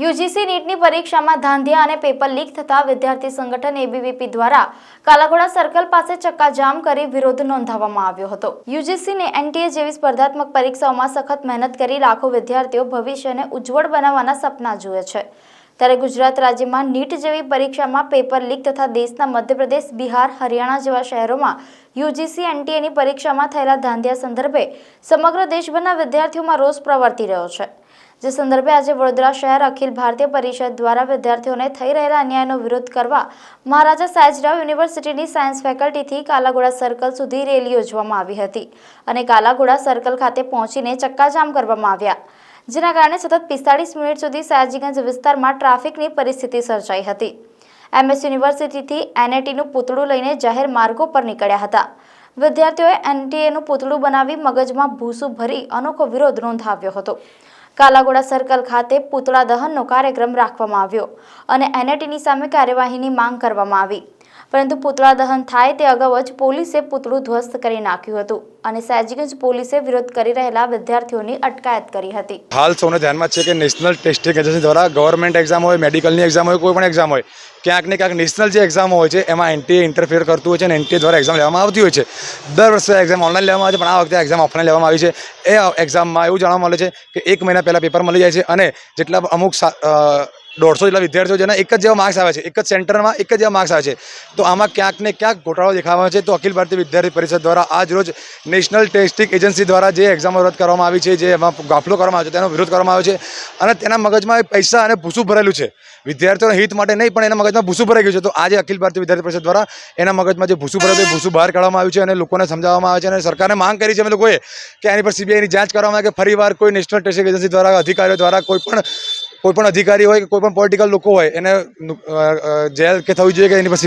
UGC નીટની પરીક્ષામાં ધાંધિયા અને પેપર લીક થતા વિદ્યાર્થી સંગઠન એબીવીપી દ્વારા કાલાઘોડા સર્કલ પાસે ચક્કાજામ કરી વિરોધ નોંધાવવામાં આવ્યો હતો. યુજીસીને એનટીએ જેવી સ્પર્ધાત્મક પરીક્ષાઓમાં સખત મહેનત કરી લાખો વિદ્યાર્થીઓ ભવિષ્યને ઉજ્જવળ બનાવવાના સપના જુએ છે. ત્યારે ગુજરાત રાજ્યમાં નીટ જેવી પરીક્ષામાં પેપર લીક તથા દેશના મધ્યપ્રદેશ, બિહાર, હરિયાણા જેવા શહેરોમાં યુજીસી એનટીએની પરીક્ષામાં થયેલા ધાંધિયા સંદર્ભે સમગ્ર દેશભરના વિદ્યાર્થીઓમાં રોષ પ્રવર્તી રહ્યો છે. જે સંદર્ભે આજે વડોદરા શહેર અખિલ ભારતીય પરિષદ દ્વારા વિદ્યાર્થીઓને થઈ રહેલા અન્યાયનો વિરોધ કરવા મહારાજા સાયજરાવ યુનિવર્સિટીની સાયન્સ ફેકલ્ટીથી કાલાઘોડા સર્કલ સુધી રેલી યોજવામાં આવી હતી અને કાલાઘોડા સર્કલ ખાતે પહોંચીને ચક્કાજામ કરવામાં આવ્યા. જેના કારણે સતત પિસ્તાળીસ મિનિટ સુધી સયાજીગંજ વિસ્તારમાં ટ્રાફિકની પરિસ્થિતિ સર્જાઈ હતી. એમએસ યુનિવર્સિટીથી એનએટીનું પૂતળું લઈને જાહેર માર્ગો પર નીકળ્યા હતા. વિદ્યાર્થીઓએ એનટીએનું પૂતળું બનાવી મગજમાં ભૂસું ભરી અનોખો વિરોધ નોંધાવ્યો હતો. કાલાગોડા સર્કલ ખાતે પૂતળા દહનનો કાર્યક્રમ રાખવામાં આવ્યો અને એનએટીની સામે કાર્યવાહીની માંગ કરવામાં આવી. પરંતુ પુતળા દહન થાય તે અગાઉ જ પોલીસે પુતળું ધ્વસ્ત કરી નાખ્યું હતું અને સયાજીગંજ પોલીસે વિરોધ કરી રહેલા વિદ્યાર્થીઓની અટકાયત કરી હતી. હાલ સૌને ધ્યાનમાં છે કે નેશનલ ટેસ્ટિંગ એજન્સી દ્વારા ગવર્મેન્ટ એક્ઝામ હોય, મેડિકલની એક્ઝામ હોય, કોઈ પણ એક્ઝામ હોય, ક્યાંક ને ક્યાંક નેશનલ જે એક્ઝામ હોય છે, એમાં એનટીએ ઇન્ટરફેર કરતું હોય છે અને એનટીએ દ્વારા એક્ઝામ લેવામાં આવતી હોય છે. દર વર્ષે એક્ઝામ ઓનલાઈન લેવામાં આવે છે, પણ આ વખતે એક્ઝામ ઓફલાઈન લેવામાં આવી છે. એ એક્ઝામમાં એવું જાણવા મળે છે કે એક મહિના પહેલાં પેપર મળી જાય છે અને જેટલા અમુક દોઢસો જેટલા વિદ્યાર્થીઓ જેના એક જ જેવા માર્ક્સ આવે છે, એક જ સેન્ટરમાં એક જ જેવા માર્ક્સ આવે છે. તો આમાં ક્યાંક ને ક્યાંક ગોટાળો દેખાવા છે. તો અખિલ ભારતીય વિદ્યાર્થી પરિષદ દ્વારા આજ રોજ નેશનલ ટેસ્ટિંગ એજન્સી દ્વારા જે એક્ઝામો રદ કરવામાં આવી છે, જે એમાં ગાફલો કરવામાં આવે છે, તેનો વિરોધ કરવામાં આવે છે. અને તેના મગજમાં પૈસા અને ભૂસું ભરેલું છે. વિદ્યાર્થીઓના હિત માટે નહીં, પણ એના મગજમાં ભૂસું ભરાઈ ગયું છે. તો આજે અખિલ ભારતીય વિદ્યાર્થી પરિષદ દ્વારા એના મગજમાં જે ભૂસું એ ભૂસું બહાર કાઢવામાં આવ્યું છે અને લોકોને સમજાવવામાં આવે છે. અને સરકારને માંગ કરી છે અમે લોકોએ કે આની પર સીબીઆઈની જાંચ કરવામાં આવે કે ફરીવાર કોઈ નેશનલ ટેસ્ટિંગ એજન્સી દ્વારા, અધિકારીઓ દ્વારા કોઈ પણ કોઈ પણ અધિકારી હોય કે કોઈ પણ પોલિટિકલ લોકો હોય એને જેલ કે થવી જોઈએ કે એની પર